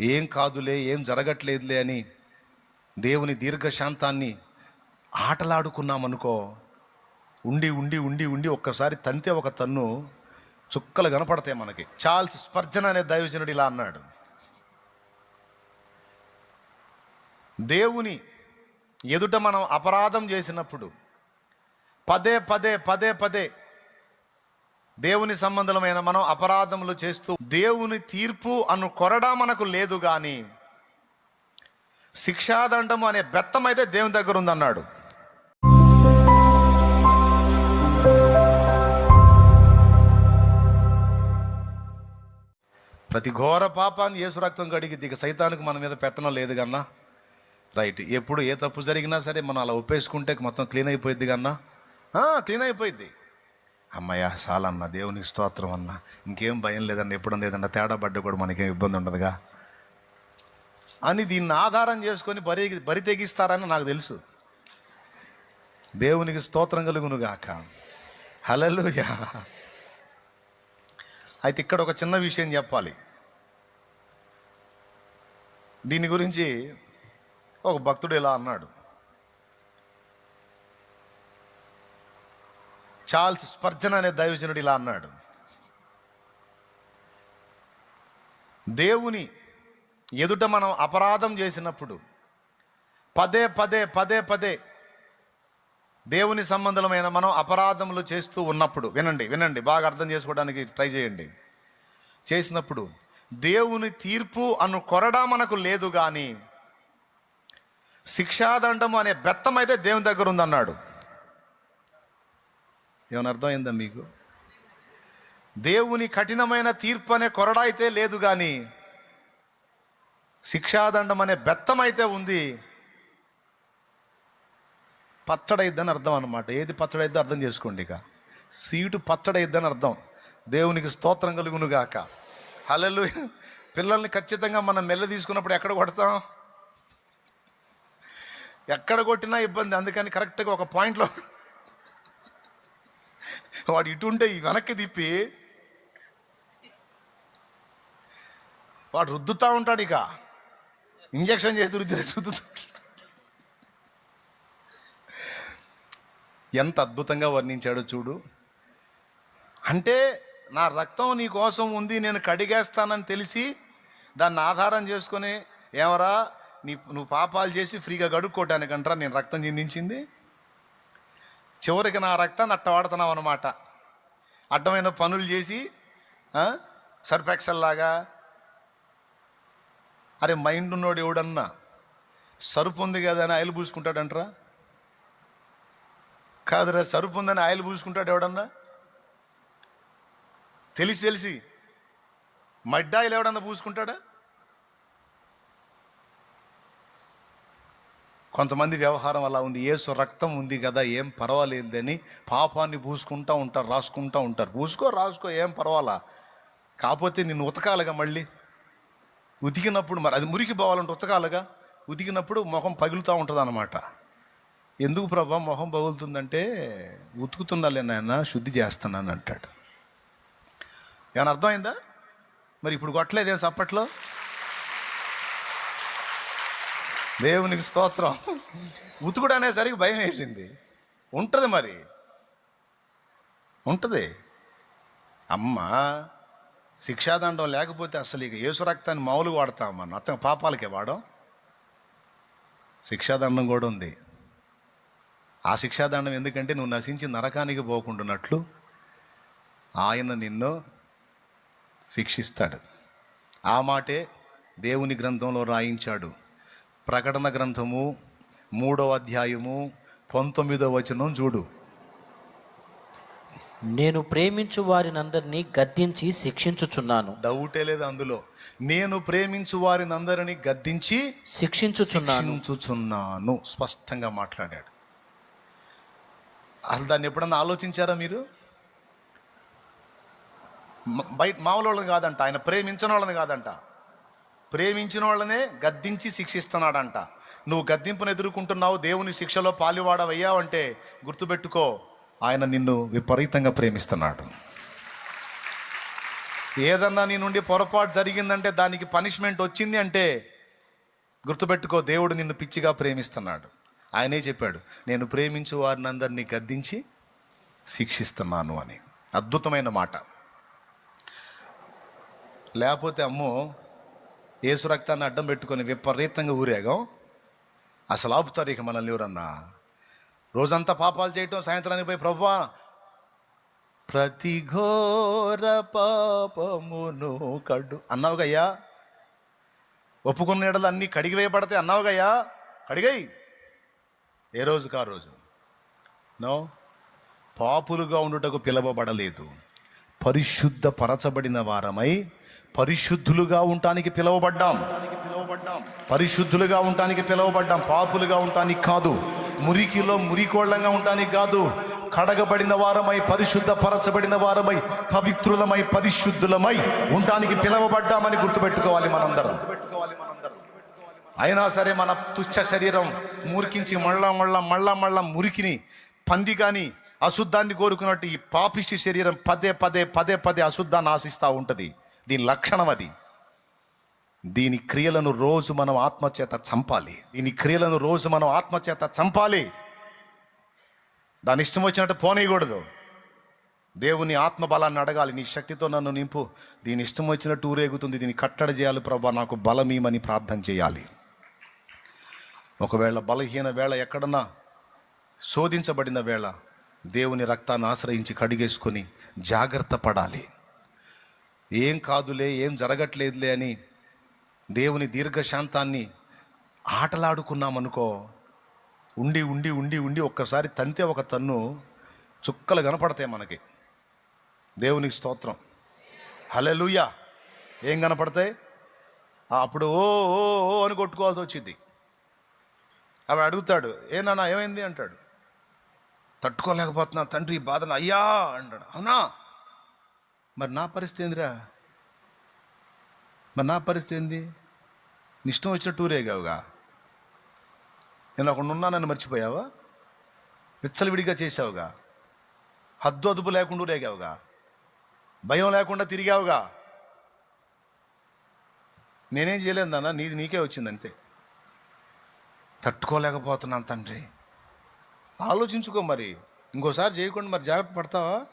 ఏం కాదులే ఏం జరగట్లేదులే అని దేవుని దీర్ఘశాంతాన్ని ఆటలాడుకున్నామనుకో ఉండి ఉండి ఉండి ఉండి ఒక్కసారి తంతే ఒక తన్ను చుక్కలు కనపడతాయి మనకి. చార్ల్స్ స్పర్జన అనే దైవజనుడు ఇలా అన్నాడు. దేవుని ఎదుట మనం అపరాధం చేసినప్పుడు పదే పదే పదే పదే దేవుని సంబంధమైన మనం అపరాధములు చేస్తూ దేవుని తీర్పు అను కొరడా మనకు లేదు కానీ శిక్షాదండము అనే బెత్తం అయితే దేవుని దగ్గర ఉందన్నాడు. ప్రతి ఘోర పాపాన్ని యేసు రక్తం కడిగి ఇక సైతానికి మన మీద పెత్తనం లేదు కన్నా. రైట్. ఎప్పుడు ఏ తప్పు జరిగినా సరే మనం అలా ఒప్పేసుకుంటే మొత్తం క్లీన్ అయిపోయింది కన్నా. క్లీన్ అయిపోయింది అమ్మయ్య చాలన్న దేవునికి స్తోత్రం అన్న. ఇంకేం భయం లేదన్న ఎప్పుడు లేదన్న తేడా పడ్డ కూడా మనకేం ఇబ్బంది ఉండదుగా. అని దీన్ని ఆధారం చేసుకొని బరి బరి తెగిస్తారని నాకు తెలుసు. దేవునికి స్తోత్రం కలుగును గాక హలలుయా అయితే ఇక్కడ ఒక చిన్న విషయం చెప్పాలి. దీని గురించి ఒక భక్తుడు ఇలా అన్నాడు. చార్ల్స్ స్పర్జన్ అనే దైవజనుడు ఇలా అన్నాడు. దేవుని ఎదుట మనం అపరాధం చేసినప్పుడు పదే పదే పదే పదే దేవుని సంబంధమైన మనం అపరాధములు చేస్తూ ఉన్నప్పుడు వినండి వినండి బాగా అర్థం చేసుకోవడానికి ట్రై చేయండి. చేసినప్పుడు దేవుని తీర్పు అను కొరడా మనకు లేదు కానీ శిక్షాదండము అనే బెత్తం అయితే దేవుని దగ్గర ఉందన్నాడు. ఏమైనా అర్థమైందా మీకు? దేవుని కఠినమైన తీర్పు అనే కొరడా అయితే లేదు కానీ శిక్షాదండం అనే బెత్తం అయితే ఉంది. పచ్చడైద్దని అర్థం అనమాట ఏది పచ్చడైద్దో అర్థం చేసుకోండి ఇక. సీటు పచ్చడైద్దని అర్థం. దేవునికి స్తోత్రం కలుగును గాక. హలలు పిల్లల్ని ఖచ్చితంగా మనం మెల్ల తీసుకున్నప్పుడు ఎక్కడ కొడతాం? ఎక్కడ కొట్టినా ఇబ్బంది. అందుకని కరెక్ట్గా ఒక పాయింట్లో వాడు ఇటుంటే ఈ వెనక్కి తిప్పి వాడు రుద్దుతా ఉంటాడు ఇక. ఇంజక్షన్ చేసి రుద్ది రుద్దుతూ ఎంత అద్భుతంగా వర్ణించాడో చూడు. అంటే నా రక్తం నీ కోసం ఉంది నేను కడిగేస్తానని తెలిసి దాన్ని ఆధారం చేసుకొని ఏమరా నీ నువ్వు పాపాలు చేసి ఫ్రీగా గడుక్కోవటానికంటరా నేను రక్తం చిందించింది? చివరికి నా రక్తాన్ని అట్ట వాడుతున్నాం అనమాట అడ్డమైన పనులు చేసి సర్ఫెక్సల్ లాగా. అరే మైండ్ ఉన్నోడు ఎవడన్నా సరుపు ఉంది కదా అని ఆయిల్ పూసుకుంటాడంటరా? కాదురా సరుపు ఉందని ఆయిల్ పూసుకుంటాడు ఎవడన్నా? తెలిసి తెలిసి. మడ్డాయిలు ఎవడన్నా పూసుకుంటాడా? కొంతమంది వ్యవహారం అలా ఉంది. ఏసు రక్తం ఉంది కదా ఏం పర్వాలేదని పాపాన్ని పూసుకుంటా ఉంటారు రాసుకుంటూ ఉంటారు. పూసుకో రాసుకో ఏం పర్వాలా? కాకపోతే నిన్ను ఉతకాలిగా మళ్ళీ? ఉతికినప్పుడు మరి అది మురికి పోవాలంటే ఉతకాలిగా? ఉతికినప్పుడు మొహం పగులుతూ ఉంటుంది అనమాట ఎందుకు ప్రభా మొహం పగులుతుందంటే ఉతుకుతున్నాలే నాయన శుద్ధి చేస్తున్నాను అంటాడు. ఏమైనా అర్థమైందా? మరి ఇప్పుడు కొట్టలేదేం సప్పట్లో? దేవునికి స్తోత్రం. ఉతుకుడు అనేసరికి భయం వేసింది. ఉంటుంది మరి. ఉంటుంది. అమ్మ శిక్షాదండం లేకపోతే అసలు ఇక యేసు రక్తాన్ని మామూలుగా వాడతామన్న అతను పాపాలకే వాడం. శిక్షాదండం కూడా ఉంది. ఆ శిక్షాదండం ఎందుకంటే నువ్వు నశించి నరకానికి పోకుండాన్నట్లు ఆయన నిన్ను శిక్షిస్తాడు. ఆ మాటే దేవుని గ్రంథంలో రాయించాడు. ప్రకటన గ్రంథము మూడవ అధ్యాయము పంతొమ్మిదవ వచనం చూడు. నేను ప్రేమించు వారినందరినీ గద్దించి శిక్షించుచున్నాను. డౌటే లేదు అందులో. నేను ప్రేమించు వారిని అందరినీ గద్దించి శిక్షించుచున్నాను. శిక్షించుచున్నాను. స్పష్టంగా మాట్లాడాడు. అసలు దాన్ని ఎప్పుడన్నా ఆలోచించారా మీరు? బయట మామూలు వాళ్ళని కాదంట. ఆయన ప్రేమించిన వాళ్ళని కాదంట. ప్రేమించిన వాళ్ళనే గద్దించి శిక్షిస్తున్నాడంట. నువ్వు గద్దింపును ఎదుర్కొంటున్నావు దేవుని శిక్షలో పాలివాడవయ్యావంటే గుర్తుపెట్టుకో ఆయన నిన్ను విపరీతంగా ప్రేమిస్తున్నాడు. ఏదన్నా నీ నుండి పొరపాటు జరిగిందంటే దానికి పనిష్మెంట్ వచ్చింది అంటే గుర్తుపెట్టుకో దేవుడు నిన్ను పిచ్చిగా ప్రేమిస్తున్నాడు. ఆయనే చెప్పాడు నేను ప్రేమించు వారిని అందరినీ గద్దించి శిక్షిస్తున్నాను అని. అద్భుతమైన మాట. లేకపోతే అమ్మో ఏసు రక్తాన్ని అడ్డం పెట్టుకొని విపరీతంగా ఊరేగాం. అసలు ఆపుతారు ఇక మనల్ని ఎవరన్నా? రోజంతా పాపాలు చేయటం సాయంత్రానికి పోయి ప్రభా ప్రతి ఘోర పాపమును కడు అన్నావుగయ్యా ఒప్పుకున్న ఎడలు అన్నీ కడిగి వేయబడతాయి అన్నావుగయ్యా కడిగాయి. ఏ రోజుకా రోజు? నో? పాపులుగా ఉండుటకు పిలవబడలేదు. పరిశుద్ధ పరచబడిన వారమై పరిశుద్ధులుగా ఉండటానికి పిలువబడ్డాం. పరిశుద్ధులుగా ఉండటానికి పిలువబడ్డాం. పాపులుగా ఉండటానికి కాదు. మురికిలో మురికోళ్ళంగా ఉండటానికి కాదు. కడగబడిన వారమై పరిశుద్ధ పరచబడిన వారమై పవిత్రులమై పరిశుద్ధులమై ఉండటానికి పిలవబడ్డామని గుర్తుపెట్టుకోవాలి మనందరం. అయినా సరే మన తుచ్చ శరీరం మురికించి మళ్ళా మళ్ళా మళ్ళా మళ్ళా మురికిని పంది కానీ అశుద్ధాన్ని కోరుకున్నట్టు ఈ పాపిష్టి శరీరం పదే పదే పదే పదే అశుద్ధాన్ని ఆశిస్తూ ఉంటుంది. దీని లక్షణం అది. దీని క్రియలను రోజు మనం ఆత్మచేత చంపాలి. దీని క్రియలను రోజు మనం ఆత్మచేత చంపాలి. దాని ఇష్టం వచ్చినట్టు పోనీయకూడదు. దేవుని ఆత్మబలాన్ని అడగాలి. నీ శక్తితో నన్ను నింపు. దీని ఇష్టం వచ్చినట్టు ఊరేగుతుంది. దీన్ని కట్టడి చేయాలి ప్రభా. నాకు బలమీమని ప్రార్థన చేయాలి. ఒకవేళ బలహీన వేళ ఎక్కడన్నా శోధించబడిన వేళ దేవుని రక్తాన్ని ఆశ్రయించి కడిగేసుకొని జాగ్రత్త పడాలి. ఏం కాదులే ఏం జరగట్లేదులే అని దేవుని దీర్ఘశాంతాన్ని ఆటలాడుకున్నామనుకో ఉండి ఉండి ఉండి ఉండి ఒక్కసారి తంతే ఒక తన్ను చుక్కలు కనపడతాయి మనకి. దేవునికి స్తోత్రం. హలెలుయా ఏం కనపడతాయి? అప్పుడు ఓ ఓ ఓ అని కొట్టుకోవాల్సి వచ్చింది. అవి అడుగుతాడు ఏ నాన్న ఏమైంది? అంటాడు. తట్టుకోలేకపోతున్నా తండ్రి ఈ బాధను. అయ్యా అంటాడు. అవునా? మరి నా పరిస్థితి ఏందిరా? మరి నా పరిస్థితి ఏంది? నీ ఇష్టం వచ్చిన టూరేగావుగా నేను అక్కడ ఉన్నానని మర్చిపోయావా? విచ్చలవిడిగా చేసావుగా హద్దు అదుపు లేకుండా రేగావుగా భయం లేకుండా తిరిగావుగా? నేనేం చేయలేదు నాన్న నీది నీకే వచ్చింది అంతే. తట్టుకోలేకపోతున్నాను తండ్రి. ఆలోచించుకో మరి. ఇంకోసారి చేయకుండా మరి జాగ్రత్త పడతావా?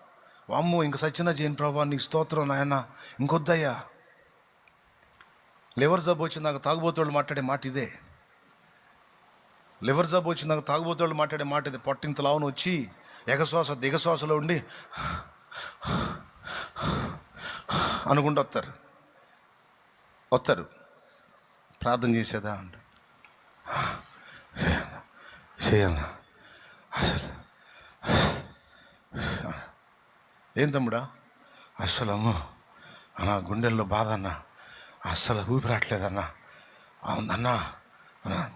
వామ్మో ఇంక సచ్చిన చేయను ప్రభా నీకు స్తోత్రం నాయన. ఇంకొద్దయ్యా. లివర్ జబ్బు వచ్చి నాకు తాగుబోతోళ్ళు మాట్లాడే మాట ఇదే. లివర్ జబ్బు వచ్చి నాకు తాగుబోతోళ్ళు మాట్లాడే మాట ఇది. పొట్టింత లావును వచ్చి ఎగశ్వాస దిగశ్వాసలో ఉండి అనుకుంటూ వస్తారు. వస్తారు. ప్రార్థన చేసేదా అంట చేయన్నా అసలు. ఏం తమ్ముడా? అస్సలు అమ్మో అన్న గుండెల్లో బాధ అన్న అస్సలు ఊపిరాట్లేదన్నా అవునన్నా అన్నా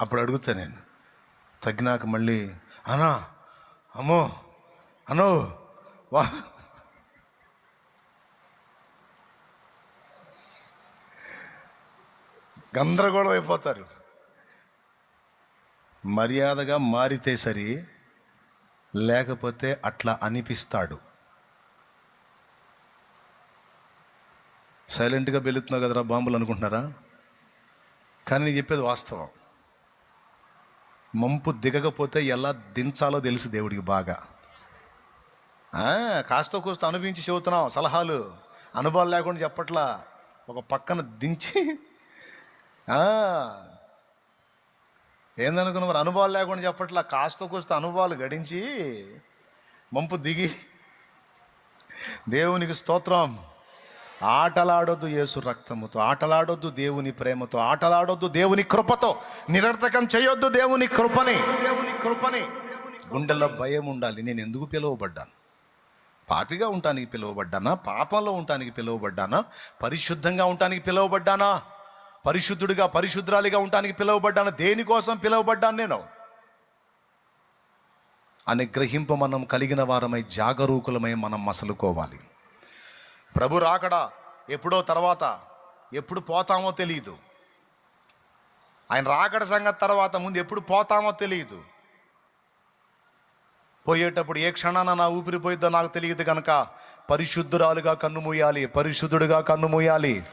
అప్పుడు అడుగుతా నేను. తగ్గినాక మళ్ళీ అన్నా అమ్మో అనో వా. గందరగోళం అయిపోతారు. మర్యాదగా మారితే సరి లేకపోతే అట్లా అనిపిస్తాడు. సైలెంట్గా వెళుతున్నావు కదరా బాంబులు అనుకుంటున్నారా? కానీ నేను చెప్పేది వాస్తవం. మంపు దిగకపోతే ఎలా దించాలో తెలుసు దేవుడికి బాగా. కాస్త కూస్త అనుభవించి చెబుతున్నాం సలహాలు. అనుభవాలు లేకుండా చెప్పట్లా. ఒక పక్కన దించి ఏందనుకున్న మరి అనుభవాలు లేకుండా చెప్పట్లా. కాస్త కూస్త అనుభవాలు గడించి మంపు దిగి దేవునికి స్తోత్రం. ఆటలాడొద్దు యేసు రక్తముతో. ఆటలాడొద్దు దేవుని ప్రేమతో. ఆటలాడొద్దు దేవుని కృపతో. నిరర్థకం చేయొద్దు దేవుని కృపని. దేవుని కృపని గుండెల్లో భయం ఉండాలి. నేను ఎందుకు పిలువబడ్డాను? పాపిగా ఉండటానికి పిలువబడ్డానా? పాపంలో ఉండటానికి పిలువబడ్డానా? పరిశుద్ధంగా ఉండటానికి పిలువబడ్డానా? పరిశుద్ధుడిగా పరిశుద్ధాలిగా ఉండటానికి పిలువబడ్డాను. దేనికోసం పిలువబడ్డాను నేను? అనే గ్రహింపు మనం కలిగిన వారమై జాగరూకులమై మనం మసలుకోవాలి. ప్రభు రాకడా ఎప్పుడో తర్వాత ఎప్పుడు పోతామో తెలియదు ఆయన రాకడ సంగతి తర్వాత ముందు ఎప్పుడు పోతామో తెలియదు పోయేటప్పుడు ఏ క్షణాన నా ఊపిరిపోయిద్దో నాకు తెలియదు కనుక పరిశుద్ధురాలుగా కన్ను మూయాలి పరిశుద్ధుడిగా కన్ను మూయాలి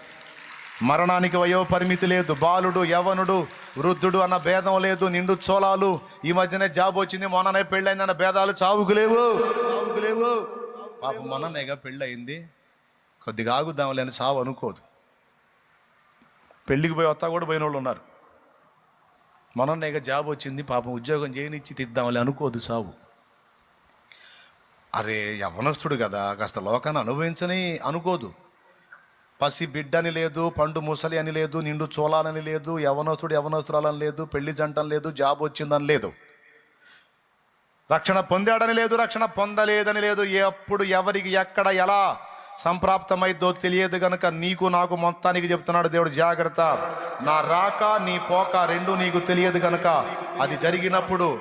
మరణానికి వయో పరిమితి లేదు. బాలుడు యవనుడు వృద్ధుడు అన్న భేదం లేదు. నిండు చోళాలు. ఈ మధ్యనే జాబ్ వచ్చింది. మొన్ననే పెళ్ళైందన్న భేదాలు చావుకు లేవు. చావుకు లేవు. పాప మొన్ననేగా పెళ్ళయింది. కొద్దిగా ఆగుద్దాంలే అని చావు అనుకోదు. పెళ్ళికి పోయి వస్తా కూడా పోయిన వాళ్ళు ఉన్నారు. మొన్ననేగా జాబ్ వచ్చింది. పాపం ఉద్యోగం చేయనిచ్చి తిద్దాంలే అనుకోదు సావు అరే యవనస్తుడు కదా. కాస్త లోకాన్ని అనుభవించని అనుకోదు. పసి బిడ్డని లేదు పండు ముసలి అని లేదు నిండు చోళాలని లేదు యవనస్తుడు యవనస్తురాలని లేదు పెళ్ళి జంటని లేదు జాబ్ వచ్చిందని లేదు. రక్షణ పొందాడని లేదు రక్షణ పొందలేదని లేదు. ఎప్పుడు ఎవరికి ఎక్కడ ఎలా సంప్రాప్తమైద్దో తెలియదు కనుక నీకు నాకు మొత్తానికి చెప్తున్నాడు దేవుడు. జాగ్రత్త. నా రాక నీ పోక రెండు నీకు తెలియదు కనుక అది జరిగినప్పుడు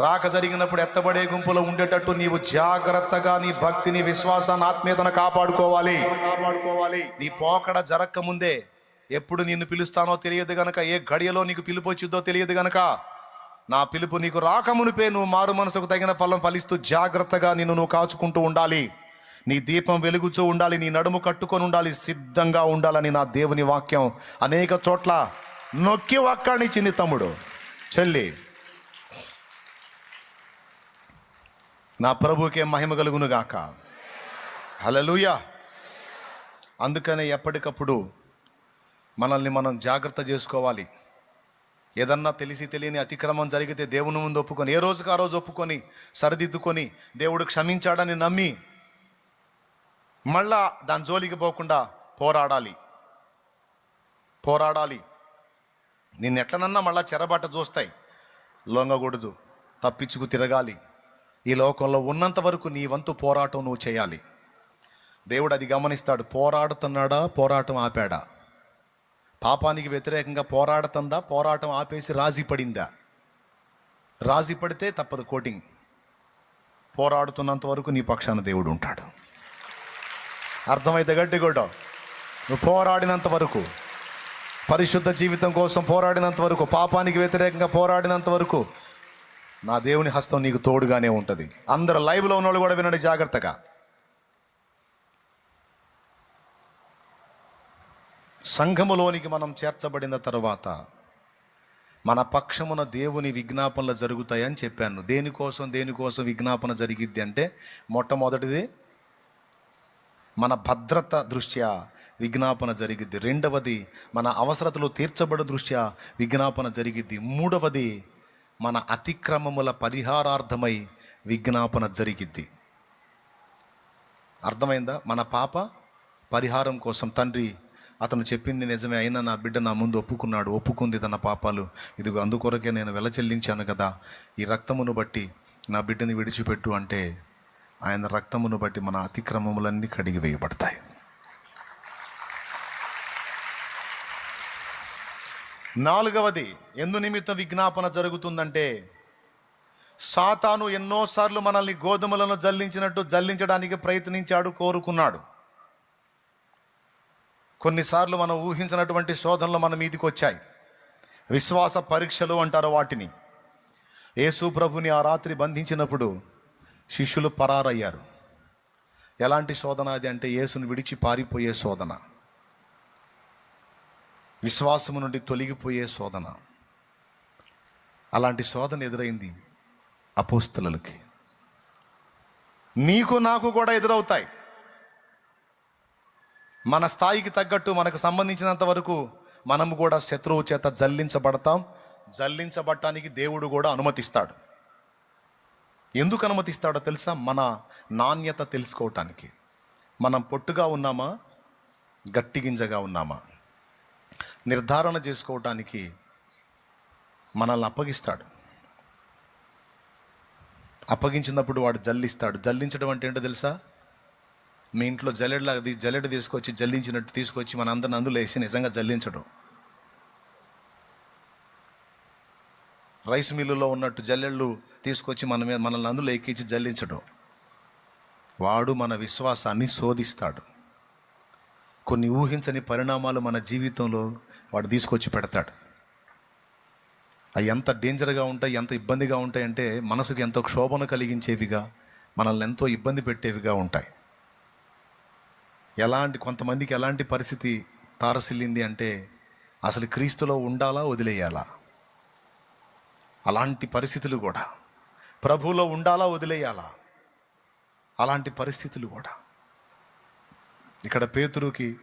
రాక జరిగినప్పుడు ఎత్తబడే గుంపులో ఉండేటట్టు నీవు జాగ్రత్తగా నీ భక్తిని విశ్వాసాన్ని ఆత్మీయతను కాపాడుకోవాలి. కాపాడుకోవాలి. నీ పోకడ జరక్క ముందే ఎప్పుడు నిన్ను పిలుస్తానో తెలియదు గనక ఏ గడియలో నీకు పిలుపు వచ్చిద్దో తెలియదు గనక నా పిలుపు నీకు రాకమునిపే నువ్వు మారు మనసుకు తగిన ఫలం ఫలిస్తూ జాగ్రత్తగా నిన్ను నువ్వు కాచుకుంటూ ఉండాలి. నీ దీపం వెలుగుతూ ఉండాలి నీ నడుము కట్టుకొని ఉండాలి సిద్ధంగా ఉండాలని నా దేవుని వాక్యం. అనేక చోట్ల నొక్కి ఒక్కడినిచ్చింది తమ్ముడు. చెల్లి. నా ప్రభుకే మహిమ కలుగునుగాక. హలలుయ అందుకనే ఎప్పటికప్పుడు మనల్ని మనం జాగ్రత్త చేసుకోవాలి. ఏదన్నా తెలిసి తెలియని అతిక్రమం జరిగితే దేవుని ముందు ఒప్పుకొని ఏ రోజుకు ఆ రోజు ఒప్పుకొని సరిదిద్దుకొని దేవుడు క్షమించాడని నమ్మి మళ్ళా దాని జోలికి పోకుండా పోరాడాలి. పోరాడాలి. నిన్ను ఎట్లనన్నా మళ్ళా చెరబాట చూస్తాయి. లొంగకూడదు. తప్పించుకు తిరగాలి. ఈ లోకంలో ఉన్నంత వరకు నీ వంతు పోరాటం నువ్వు చేయాలి. దేవుడు అది గమనిస్తాడు పోరాడుతున్నాడా? పోరాటం ఆపాడా? పాపానికి వ్యతిరేకంగా పోరాడుతుందా? పోరాటం ఆపేసి రాజీ పడిందా? రాజీ పడితే తప్పదు కోటింగ్. పోరాడుతున్నంత వరకు నీ పక్షాన దేవుడు ఉంటాడు. అర్థమైతే గట్టి కూడా నువ్వు పోరాడినంత వరకు పరిశుద్ధ జీవితం కోసం పోరాడినంత వరకు పాపానికి వ్యతిరేకంగా పోరాడినంత వరకు నా దేవుని హస్తం నీకు తోడుగానే ఉంటుంది. అందరు లైవ్లో ఉన్నవాళ్ళు కూడా వినండి జాగ్రత్తగా. సంఘములోనికి మనం చేర్చబడిన తర్వాత మన పక్షమున దేవుని విజ్ఞాపనలు జరుగుతాయని చెప్పాను. దేనికోసం దేనికోసం విజ్ఞాపన జరిగిద్ది అంటే మొట్టమొదటిది మన భద్రత దృష్ట్యా విజ్ఞాపన జరిగిద్ది. రెండవది మన అవసరతలు తీర్చబడ దృష్ట్యా విజ్ఞాపన జరిగిద్ది. మూడవది మన అతిక్రమముల పరిహారార్థమై విజ్ఞాపన జరిగిద్ది. అర్థమైందా? మన పాప పరిహారం కోసం తండ్రి అతను చెప్పింది నిజమే అయినా నా బిడ్డ నా ముందు ఒప్పుకున్నాడు ఒప్పుకుంది తన పాపాలు. ఇదిగో అందుకొరకే నేను వెల చెల్లించాను కదా. ఈ రక్తమును బట్టి నా బిడ్డని విడిచిపెట్టు అంటే ఆయన రక్తమును బట్టి మన అతిక్రమములన్నీ కడిగి వేయబడతాయి నాలుగవది ఎందు నిమిత్తం విజ్ఞాపన జరుగుతుందంటే సాతాను ఎన్నోసార్లు మనల్ని గోధుమలను జల్లించినట్టు జల్లించడానికి ప్రయత్నించాడు కోరుకున్నాడు. కొన్నిసార్లు మనం ఊహించినటువంటి శోధనలు మన మీదికి వచ్చాయి విశ్వాస పరీక్షలు అంటారు వాటిని. యేసు ప్రభుని ఆ రాత్రి బంధించినప్పుడు శిష్యులు పరారయ్యారు. ఎలాంటి శోధన అది అంటే యేసును విడిచి పారిపోయే శోధన. విశ్వాసము నుండి తొలగిపోయే శోధన. అలాంటి శోధన ఎదురైంది అపోస్తలకి నీకు నాకు కూడా ఎదురవుతాయి. మన స్థాయికి తగ్గట్టు మనకు సంబంధించినంత వరకు మనము కూడా శత్రువు చేత జల్లించబడతాం. జల్లించబడటానికి దేవుడు కూడా అనుమతిస్తాడు. ఎందుకు అనుమతిస్తాడో తెలుసా? మన నాణ్యత తెలుసుకోవటానికి. మనం పొట్టుగా ఉన్నామా? గట్టి గింజగా ఉన్నామా? నిర్ధారణ చేసుకోవటానికి మనల్ని అప్పగిస్తాడు. అప్పగించినప్పుడు వాడు జల్లిస్తాడు. జల్లించడం అంటే ఏంటో తెలుసా? మీ ఇంట్లో జల్లెడలా జల్లెడ తీసుకొచ్చి జల్లించినట్టు తీసుకొచ్చి మన అందరిని అందులో వేసి నిజంగా జల్లించడం. రైస్ మిల్లులో ఉన్నట్టు జల్లెళ్ళు తీసుకొచ్చి మన మీద మనల్ని అందులో ఎక్కించి జల్లించడం. వాడు మన విశ్వాసాన్ని శోధిస్తాడు. కొన్ని ఊహించని పరిణామాలు మన జీవితంలో వాడు తీసుకొచ్చి పెడతాడు. అవి ఎంత డేంజర్గా ఉంటాయి ఎంత ఇబ్బందిగా ఉంటాయంటే మనసుకు ఎంతో క్షోభను కలిగించేవిగా మనల్ని ఎంతో ఇబ్బంది పెట్టేవిగా ఉంటాయి. ఎలాంటి కొంతమందికి ఎలాంటి పరిస్థితి తారసిల్లింది అంటే అసలు క్రీస్తులో ఉండాలా వదిలేయాలా? అలాంటి పరిస్థితులు కూడా. ప్రభువులో ఉండాలా వదిలేయాలా? అలాంటి పరిస్థితులు కూడా. ఇక్కడ పేతురుకి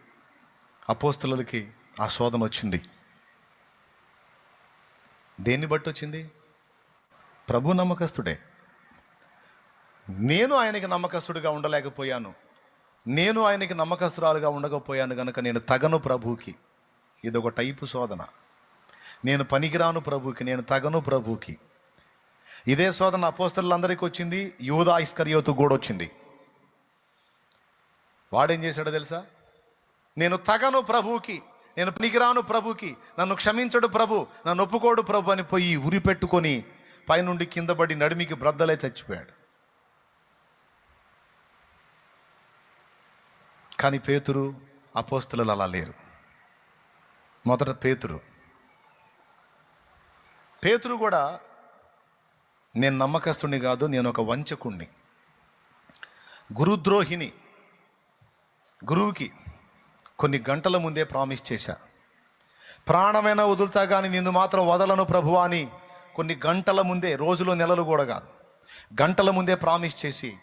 అపోస్తులకి ఆ శోధన వచ్చింది. దేన్ని బట్టి వచ్చింది? ప్రభు నమ్మకస్తుడే. నేను ఆయనకి నమ్మకస్తుడిగా ఉండలేకపోయాను. నేను ఆయనకి నమ్మకస్తురాలుగా ఉండకపోయాను కనుక నేను తగను ప్రభుకి ఇది ఒక టైపు శోధన. నేను పనికిరాను ప్రభుకి నేను తగను ప్రభుకి ఇదే శోధన అపోస్తలందరికీ వచ్చింది యూదా ఐస్కర్యోతు కూడా వచ్చింది. వాడేం చేశాడో తెలుసా? నేను తగను ప్రభువుకి. నేను పనికిరాను ప్రభుకి నన్ను క్షమించడు ప్రభు నన్ను ఒప్పుకోడు ప్రభు అని పోయి ఉరి పెట్టుకొని పైనుండి కింద పడి నడిమికి బ్రద్దలే చచ్చిపోయాడు. కానీ పేతురు అపోస్తులు అలా లేరు. మొదట పేతురు. పేతురు కూడా నేను నమ్మకస్తుని కాదు నేను ఒక వంచకుణ్ణి. గురుద్రోహిని. గురువుకి కొన్ని గంటల ముందే ప్రామిస్ చేశా. ప్రాణమైనా వదులుతా కానీ నిన్ను మాత్రం వదలను ప్రభువా అని కొన్ని గంటల ముందే రోజులు నెలలు కూడా కాదు. గంటల ముందే ప్రామిస్ చేసి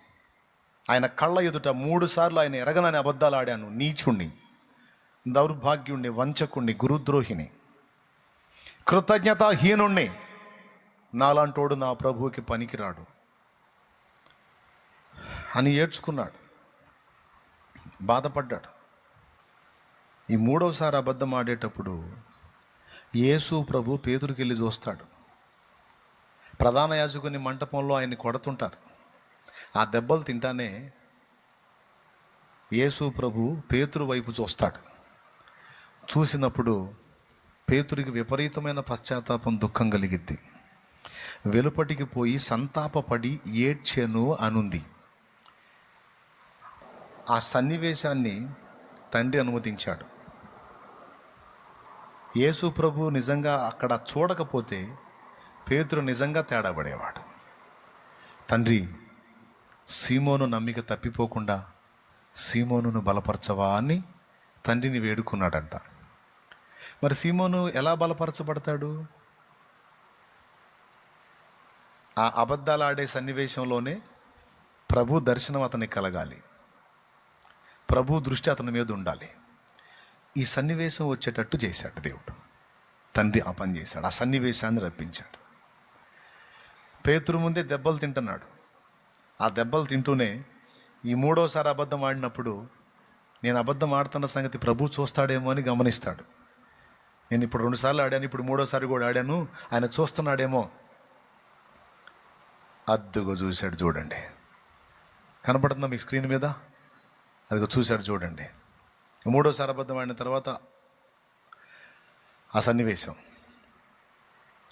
ఆయన కళ్ళ ఎదుట మూడు సార్లు ఆయన ఎరగనని అబద్ధాలు ఆడాను. నీచుణ్ణి దౌర్భాగ్యుణ్ణి వంచకుణ్ణి గురుద్రోహిని కృతజ్ఞతాహీనుణ్ణి. నాలాంటోడు నా ప్రభువుకి పనికిరాడు. అని ఏడ్చుకున్నాడు. బాధపడ్డాడు. ఈ మూడవసారి అబద్ధం ఆడేటప్పుడు యేసు ప్రభు పేతురికి వెళ్ళి చూస్తాడు. ప్రధాన యాజకుని మంటపంలో ఆయన్ని కొడుతుంటారు. ఆ దెబ్బలు తింటానే యేసు ప్రభు పేతురు వైపు చూస్తాడు. చూసినప్పుడు పేతురికి విపరీతమైన పశ్చాత్తాపం దుఃఖం కలిగిద్ది. వెలుపటికి పోయి సంతాపపడి ఏడ్చెను అనుంది. ఆ సన్నివేశాన్ని తండ్రి అనుమతించాడు. యేసు ప్రభు నిజంగా అక్కడ చూడకపోతే పేతురు నిజంగా తేడా పడేవాడు. తండ్రి సీమోను నమ్మిక తప్పిపోకుండా సీమోనును బలపరచవా అని తండ్రిని వేడుకున్నాడంట. మరి సీమోను ఎలా బలపరచబడతాడు? ఆ అబద్ధాలు ఆడే సన్నివేశంలోనే ప్రభు దర్శనం అతనికి కలగాలి. ప్రభు దృష్టి అతని మీద ఉండాలి. ఈ సన్నివేశం వచ్చేటట్టు చేశాడు దేవుడు. తండ్రి ఆ పని చేశాడు ఆ సన్నివేశాన్ని రప్పించాడు. పేతురు ముందే దెబ్బలు తింటున్నాడు. ఆ దెబ్బలు తింటూనే ఈ మూడోసారి అబద్ధం ఆడినప్పుడు నేను అబద్ధం ఆడుతున్న సంగతి ప్రభు చూస్తాడేమో అని గమనిస్తాడు. నేను ఇప్పుడు రెండుసార్లు ఆడాను ఇప్పుడు మూడోసారి కూడా ఆడాను ఆయన చూస్తున్నాడేమో. అద్దుగా చూశాడు చూడండి. కనపడుతుందా మీకు స్క్రీన్ మీద? అదిగో చూశాడు చూడండి. మూడోసారి అబద్ధమైన తర్వాత ఆ సన్నివేశం.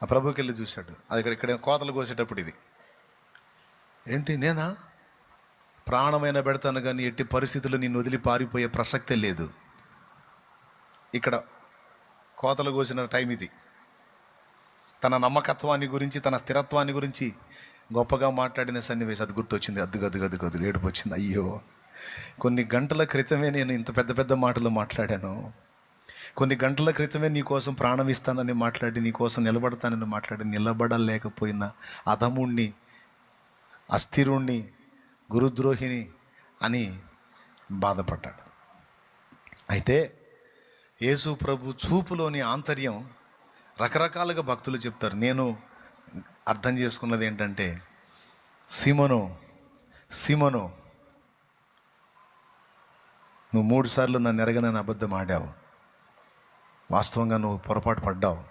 ఆ ప్రభుకి వెళ్ళి చూశాడు. అది ఇక్కడ ఇక్కడ కోతలు కోసేటప్పుడు ఇది. ఏంటి నేనా? ప్రాణమైన పెడతాను కానీ ఎట్టి పరిస్థితుల్లో నిన్ను వదిలి పారిపోయే ప్రసక్తే లేదు. ఇక్కడ కోతలు కోసిన టైం ఇది. తన నమ్మకత్వాన్ని గురించి తన స్థిరత్వాన్ని గురించి గొప్పగా మాట్లాడిన సన్నివేశం. అది గుర్తొచ్చింది. అద్దు గద్దు గద్దు ఏడుపు వచ్చింది. అయ్యో! కొన్ని గంటల క్రితమే నేను ఇంత పెద్ద పెద్ద మాటలు మాట్లాడాను. కొన్ని గంటల క్రితమే నీ కోసం ప్రాణం ఇస్తానని మాట్లాడి నీ కోసం నిలబడతానని మాట్లాడి నిలబడలేకపోయిన అధముణ్ణి అస్థిరుణ్ణి గురుద్రోహిని అని బాధపడ్డాడు. అయితే యేసు ప్రభు చూపులోని ఆంతర్యం రకరకాలుగా భక్తులు చెప్తారు. నేను అర్థం చేసుకున్నది ఏంటంటే సిమను సిమను నువ్వు మూడు సార్లు నన్ను ఎరగనని అబద్ధం ఆడావు. వాస్తవంగా నువ్వు పొరపాటు పడ్డావు.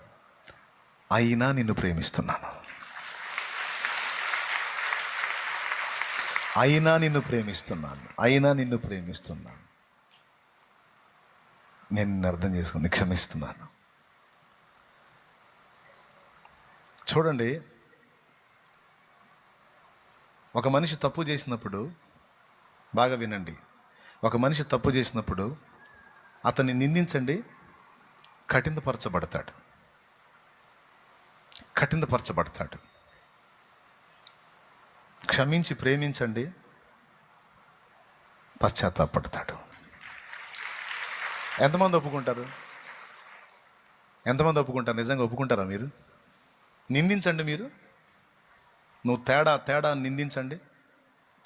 అయినా నిన్ను ప్రేమిస్తున్నాను. అయినా నిన్ను ప్రేమిస్తున్నాను. అయినా నిన్ను ప్రేమిస్తున్నాను. నేను అర్థం చేసుకుని క్షమిస్తున్నాను. చూడండి ఒక మనిషి తప్పు చేసినప్పుడు బాగా వినండి. ఒక మనిషి తప్పు చేసినప్పుడు అతన్ని నిందించండి కఠినపరచబడతాడు. కఠినపరచబడతాడు. క్షమించి ప్రేమించండి పశ్చాత్తాపడతాడు. ఎంతమంది ఒప్పుకుంటారు? ఎంతమంది ఒప్పుకుంటారు? నిజంగా ఒప్పుకుంటారా మీరు? నిందించండి మీరు. నువ్వు తేడా తేడా నిందించండి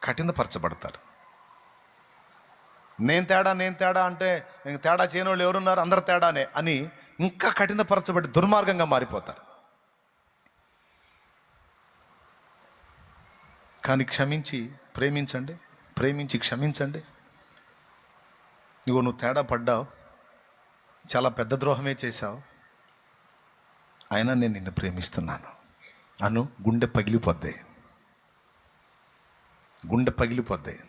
కఠినపరచబడతారు. నేను తేడా నేను తేడా అంటే ఇంక తేడా చేయని వాళ్ళు ఎవరున్నారు? అందరు తేడానే అని ఇంకా కఠినపరచబడి దుర్మార్గంగా మారిపోతారు. కానీ క్షమించి ప్రేమించండి ప్రేమించి క్షమించండి. ఇగో నువ్వు తేడా పడ్డావు చాలా పెద్ద ద్రోహమే చేశావు అయినా నేను నిన్ను ప్రేమిస్తున్నాను. అను గుండె పగిలిపోద్ది. గుండె పగిలిపోద్ది.